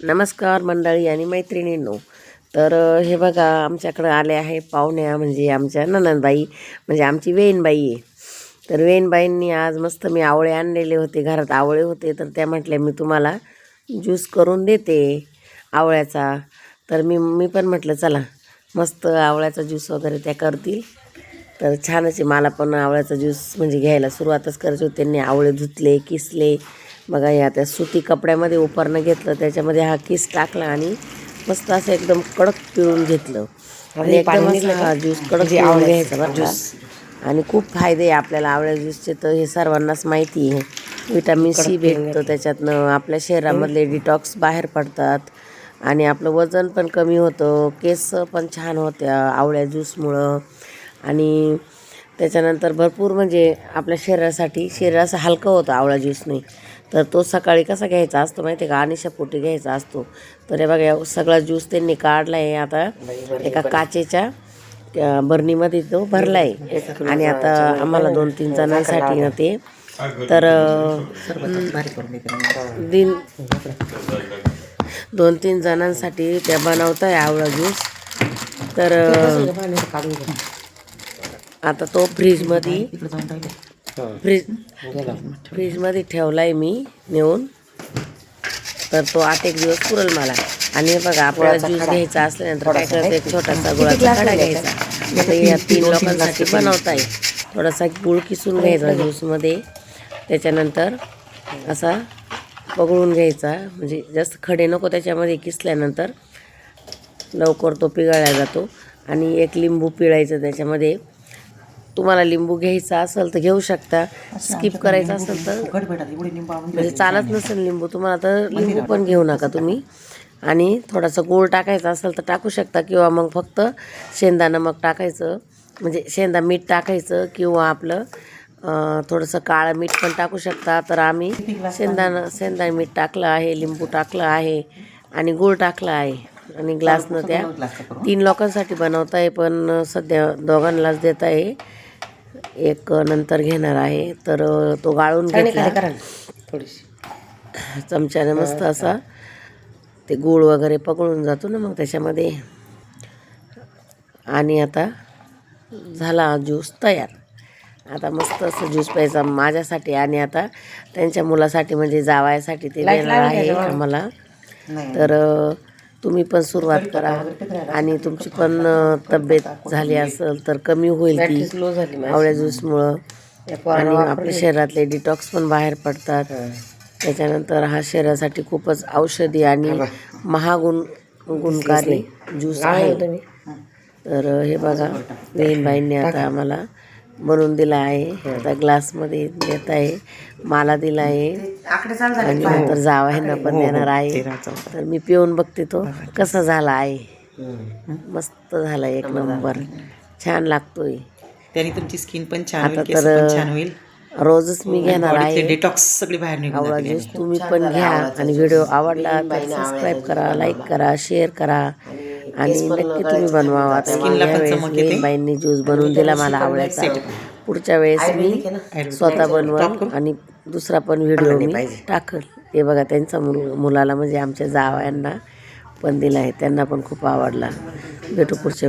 नमस्कार मंडळी आणि मैत्रिणींनो. तर हे बघा आमच्याकडं आले आहे पाहुण्या म्हणजे आमच्या ननंदबाई म्हणजे आमची वेणबाई आहे. तर वेणबाईंनी आज मस्त मी आवळे आणलेले होते घरात आवळे होते. तर त्या म्हटल्या मी तुम्हाला ज्यूस करून देते आवळ्याचा. तर मी मी पण म्हटलं चला मस्त आवळ्याचा ज्यूस वगैरे त्या करतील. तर छानच आहे मला पण आवळ्याचा ज्यूस म्हणजे घ्यायला सुरुवातच करायची होती. त्यांनी आवळे धुतले किसले बघा या त्या सुती कपड्यामध्ये उपरणं घेतलं त्याच्यामध्ये हा किस टाकला आणि मस्त असं एकदम कडक पिळून घेतलं. आणि एकदम हा ज्यूस कडक पिळून घ्यायचा बरं का आणि खूप फायदे आहे आपल्याला आवळ्या ज्यूसचे तर हे सर्वांनाच माहिती आहे. विटॅमिन सी भेटतं त्याच्यातनं. आपल्या शरीरामधले डिटॉक्स बाहेर पडतात. आणि आपलं वजन पण कमी होतं. केस पण छान होत्या आवळ्या ज्यूसमुळं. आणि त्याच्यानंतर भरपूर म्हणजे आपल्या शरीरासाठी शरीर असं हलकं होतं आवळा ज्यूसने. तर तो सकाळी कसा घ्यायचा असतो माहिती आहे का? अनिशा पोटी घ्यायचा असतो. तर हे बघा सगळा ज्यूस त्यांनी काढला आहे. आता एका काचेच्या बरणीमध्ये तो भरला आहे आणि आता आम्हाला दोन तीन जणांसाठी ना ते. तर दिन दोन तीन जणांसाठी त्या बनवत आहे आवळा ज्यूस तर आता तो फ्रीजमध्ये फ्रीज फ्रीजमध्ये ठेवला आहे मी नेऊन. तर तो आठ एक दिवस पुरेल मला. आणि बघा आपल्याला ज्यूस घ्यायचा असल्यानंतर काय एक छोटासा गुळाचा खडा घ्यायचा. या तीन लोकांसाठी बनवता आहे? थोडासा गुळ किसून घ्यायचा ज्यूसमध्ये. त्याच्यानंतर असा पगळून घ्यायचा. म्हणजे जास्त खडे नको त्याच्यामध्ये किसल्यानंतर लवकर तो पिघळला जातो. आणि एक लिंबू पिळायचं त्याच्यामध्ये. तुम्हाला लिंबू घ्यायचा असेल तर घेऊ शकता. स्किप करायचं असेल तर म्हणजे चालत नसेल लिंबू तुम्हाला तर लिंबू पण घेऊ नका तुम्ही. आणि थोडासा गोळ टाकायचा असेल तर टाकू शकता किंवा मग फक्त शेंदा नमक टाकायचं. म्हणजे शेंदा मीठ टाकायचं किंवा आपलं थोडंसं काळं मीठ पण टाकू शकता. तर आम्ही शेंदाणं शेंदा मीठ टाकलं आहे लिंबू टाकलं आहे आणि गूळ टाकला आहे. आणि ग्लासनं त्या तीन लोकांसाठी बनवत आहे पण सध्या दोघांनाच देत आहे एक नंतर घेणार आहे. तर तो गाळून घेतला. चमच्याने मस्त असा ते गूळ वगैरे पकडून जातो ना मग त्याच्यामध्ये. आणि आता झाला ज्यूस तयार. आता मस्त असं ज्यूस प्यायचा माझ्यासाठी आणि आता त्यांच्या मुलासाठी म्हणजे जावायसाठी ते देणार आहे आम्हाला. तर तुम्ही पण सुरुवात करा. आणि तुमची पण तब्येत झाली असेल तर कमी होईल ती आवळ्या ज्यूसमुळं. आणि आपल्या शरीरातले डिटॉक्स पण बाहेर पडतात. त्याच्यानंतर हा शरीरासाठी खूपच औषधी आणि महागुण गुणकारी ज्यूस आहे. तर हे बघा बहीणबाईंनी आता आम्हाला बनवून दिला आहे. आता ग्लासमध्ये देत आहे. मला दिला आहे. आणि नंतर जावायला पण देणार आहे. तर मी पिऊन बघते तो कसा झाला आहे. मस्त झाला एक नंबर. छान लागतोय. त्याने तुमची स्किन पण छान आता तर पण छान होईल. रोजच मी घेणार आहे. डिटॉक्स सगळी बाहेर ज्यूस तुम्ही पण घ्या आणि व्हिडिओ आवडला तर सबस्क्राईब करा लाईक करा शेअर करा. आणि नक्की तुम्ही बनवावा बाईंनी ज्यूस बनवून दिला मला आवडायचा पुढच्या वेळेस मी स्वतः बनवून आणि दुसरा पण व्हिडिओ मी टाकल. हे बघा त्यांचा मुल मुलाला म्हणजे आमच्या जावयांना पण दिला आहे. त्यांना पण खूप आवडला. भेटू पुढच्या